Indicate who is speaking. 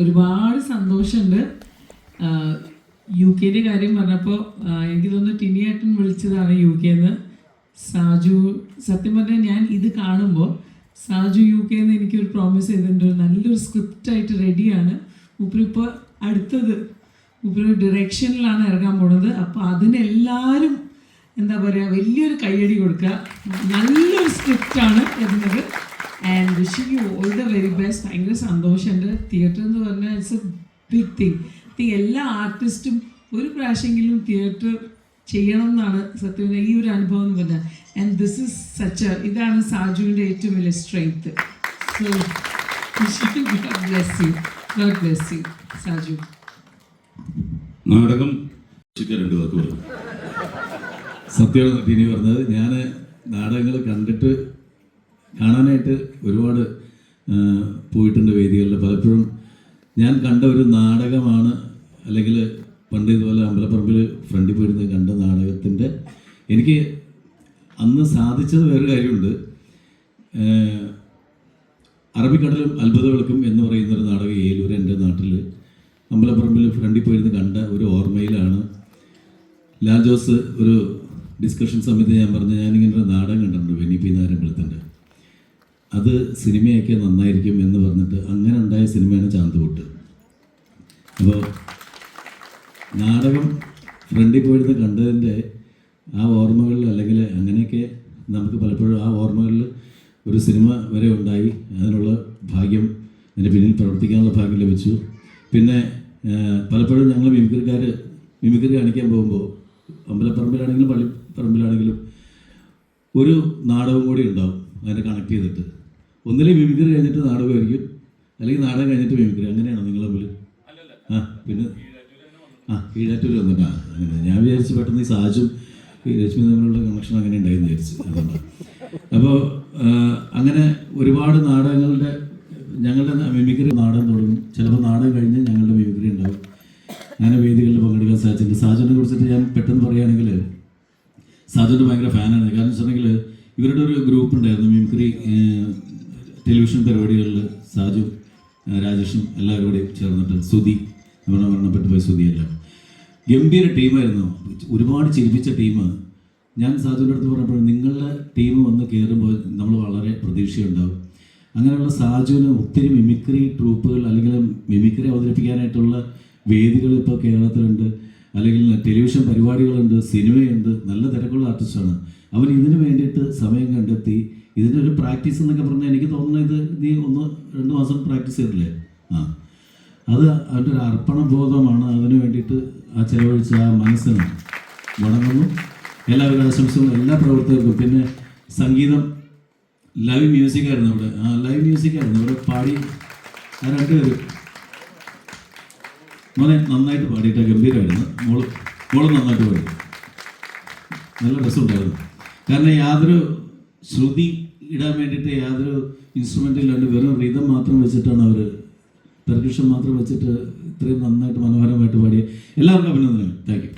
Speaker 1: ഒരുപാട് സന്തോഷമുണ്ട്. യു കെയുടെ കാര്യം പറഞ്ഞപ്പോൾ എനിക്ക് തോന്നുന്നു ടിനിയേട്ടൻ വിളിച്ചതാണ് യു കെന്ന്. സാജു സത്യം പറഞ്ഞാൽ ഞാൻ ഇത് കാണുമ്പോൾ സാജു യു കെ എന്ന് എനിക്കൊരു പ്രോമിസ് ചെയ്തിട്ടുണ്ട്. നല്ലൊരു സ്ക്രിപ്റ്റ് ആയിട്ട് റെഡിയാണ് ഉപ്പരിപ്പോൾ അടുത്തത്. മൂപ്പര് ഡിറക്ഷനിലാണ് ഇറങ്ങാൻ പോണത്. അപ്പോൾ അതിനെല്ലാവരും എന്താ പറയുക വലിയൊരു കയ്യടി കൊടുക്കുക. നല്ലൊരു സ്ക്രിപ്റ്റാണ് വരുന്നത് and wishing you all the very best ഭയങ്കര സന്തോഷമുണ്ട് തിയേറ്റർ എന്ന് പറഞ്ഞാൽ ഇറ്റ്സ് എ ബിഗ് തിങ് എല്ലാ ആർട്ടിസ്റ്റും ഒരു പ്രാവശ്യമെങ്കിലും തിയേറ്റർ ചെയ്യണം എന്നാണ് സത്യം ഈ ഒരു അനുഭവം എന്ന് പറഞ്ഞാൽ. ആൻഡ് ദിസ് ഇസ് സച്ച് ഇതാണ് സാജുവിന്റെ ഏറ്റവും വലിയ strength so God bless you God bless you Saju.
Speaker 2: നാടകം രണ്ട് വാക്ക് പറഞ്ഞത് ഞാൻ നാടകങ്ങൾ കണ്ടിട്ട് കാണാനായിട്ട് ഒരുപാട് പോയിട്ടുണ്ട് വേദികളിൽ. പലപ്പോഴും ഞാൻ കണ്ട ഒരു നാടകമാണ് അല്ലെങ്കിൽ പണ്ട് ഇതുപോലെ അമ്പലപ്പറമ്പിൽ ഫ്രണ്ടിൽ പോയിരുന്ന് കണ്ട നാടകത്തിന്റെ എനിക്ക് അന്ന് സാധിച്ചത് വേറൊരു കാര്യമുണ്ട്. അറബിക്കടലും അത്ഭുത വിളക്കും എന്ന് പറയുന്ന ഒരു നാടകം ഏലൂർ എന്റെ നാട്ടിൽ അമ്പലപ്പറമ്പിൽ ഫ്രണ്ടിൽ പോയിരുന്ന് കണ്ട ഒരു ഓർമ്മയിലാണ്. ലാൽ ജോസ് ഒരു ഡിസ്കഷൻ സമയത്ത് ഞാൻ പറഞ്ഞു ഞാനിങ്ങനെ ഒരു നാടകം കണ്ടിട്ടുണ്ട് വെനി പി നാരമ്പലത്തിന്റെ അത് സിനിമയൊക്കെ നന്നായിരിക്കും എന്ന് പറഞ്ഞിട്ട് അങ്ങനെ ഉണ്ടായ സിനിമയാണ് ചാന്തുപൊട്ട്. അപ്പോൾ നാടകം ഫ്രണ്ടിൽ പോയിരുന്ന് കണ്ടതിന്റെ ആ ഓർമ്മകളിൽ അല്ലെങ്കിൽ അങ്ങനെയൊക്കെ നമുക്ക് പലപ്പോഴും ആ ഓർമ്മകളിൽ ഒരു സിനിമ വരെ ഉണ്ടായി. അതിനുള്ള ഭാഗ്യം അതിന്റെ പിന്നിൽ പ്രവർത്തിക്കാനുള്ള ഭാഗ്യം ലഭിച്ചു. പിന്നെ പലപ്പോഴും ഞങ്ങൾ മിമിക്രിക്കാർ മിമിക്രി കാണിക്കാൻ പോകുമ്പോൾ അമ്പലപ്പറമ്പിലാണെങ്കിലും പള്ളിപ്പറമ്പിലാണെങ്കിലും ഒരു നാടകം കൂടി ഉണ്ടാവും. അതിനെ കണക്ട് ചെയ്തിട്ട്. ഒന്നിലെ മിമിക്രി കഴിഞ്ഞിട്ട് നാടകമായിരിക്കും അല്ലെങ്കിൽ നാടകം കഴിഞ്ഞിട്ട് മിമിക്രി അങ്ങനെയാണോ നിങ്ങൾ തമ്മിൽ? ആ പിന്നെ ആ കീഴാറ്റൂർ വന്നിട്ടാ. അങ്ങനെ. ഞാൻ വിചാരിച്ചു പെട്ടെന്ന് ഈ സാജും ഈ രശ്മി തമ്മിലുള്ള കണക്ഷൻ അങ്ങനെ ഉണ്ടായി വിചാരിച്ചു. അപ്പോൾ അങ്ങനെ ഒരുപാട് നാടകങ്ങളുടെ ഞങ്ങളുടെ മിമിക്രി നാടകം തുടങ്ങും. ചിലപ്പോൾ നാടകം കഴിഞ്ഞ് ഞങ്ങളുടെ മിമിക്രി ഉണ്ടാവും. അങ്ങനെ വേദികളിൽ പങ്കെടുക്കാൻ സാധിച്ചിട്ടുണ്ട്. സാജനെ കുറിച്ചിട്ട് ഞാൻ പെട്ടെന്ന് പറയുകയാണെങ്കിൽ സാജുവിന്റെ ഭയങ്കര ഫാനാണ് കാരണം വെച്ചിട്ടുണ്ടെങ്കിൽ ഇവരുടെ ഒരു ഗ്രൂപ്പ് ഉണ്ടായിരുന്നു മിമിക്രി ടെലിവിഷൻ പരിപാടികളിൽ സാജു രാജേഷും എല്ലാവരും കൂടെ ചേർന്നിട്ട് സുധി നമ്മുടെ മരണപ്പെട്ടു പോയ സുധിയല്ല ഗംഭീര ടീമായിരുന്നു. ഒരുപാട് ചിരിപ്പിച്ച ടീം. ഞാൻ സാജുവിന്റെ അടുത്ത് പറഞ്ഞപ്പോൾ നിങ്ങളുടെ ടീം വന്ന് കയറുമ്പോൾ നമ്മൾ വളരെ പ്രതീക്ഷയുണ്ടാവും. അങ്ങനെയുള്ള സാജുവിന് ഒത്തിരി മിമിക്രി ട്രൂപ്പുകൾ അല്ലെങ്കിൽ മിമിക്രി അവതരിപ്പിക്കാനായിട്ടുള്ള വേദികൾ ഇപ്പോൾ കേരളത്തിലുണ്ട്. അല്ലെങ്കിൽ ടെലിവിഷൻ പരിപാടികളുണ്ട് സിനിമയുണ്ട് നല്ല തിരക്കുള്ള ആർട്ടിസ്റ്റാണ്. അവൻ ഇതിനു വേണ്ടിയിട്ട് സമയം കണ്ടെത്തി. ഇതിനൊരു പ്രാക്ടീസ് എന്നൊക്കെ പറഞ്ഞാൽ എനിക്ക് തോന്നുന്നത് ഇത് നീ ഒന്ന് രണ്ട് മാസം പ്രാക്ടീസ് ചെയ്തില്ലേ ആ. അത് അവന്റെ ഒരു അർപ്പണ ബോധമാണ്. അതിന് വേണ്ടിയിട്ട് ആ ചെലവഴിച്ച ആ മനസ്സിന് വണങ്ങുന്നു. എല്ലാവരും ആശംസകളും എല്ലാ പ്രവർത്തകർക്കും. പിന്നെ സംഗീതം ലൈവ് മ്യൂസിക് ആയിരുന്നു ഇവിടെ ആ ലൈവ് മ്യൂസിക് ആയിരുന്നു. ഇവിടെ പാടി ആ രണ്ടുപേരും. മോനെ നന്നായിട്ട് പാടിയിട്ട് ഗംഭീരമായിരുന്നു മോൾ മോൾ നന്നായിട്ട് പാടി. നല്ല രസമുണ്ടായിരുന്നു. കാരണം യാതൊരു ശ്രുതി ഇടാൻ വേണ്ടിയിട്ട് യാതൊരു ഇൻസ്ട്രുമെന്റും ഇല്ലാണ്ട് വെറും റിതം മാത്രം വെച്ചിട്ടാണ് അവർ പെർക്യൂഷൻ മാത്രം വെച്ചിട്ട് ഇത്രയും നന്നായിട്ട് മനോഹരമായിട്ട് പാടിയ. എല്ലാവർക്കും അഭിനന്ദനങ്ങൾ. Thank you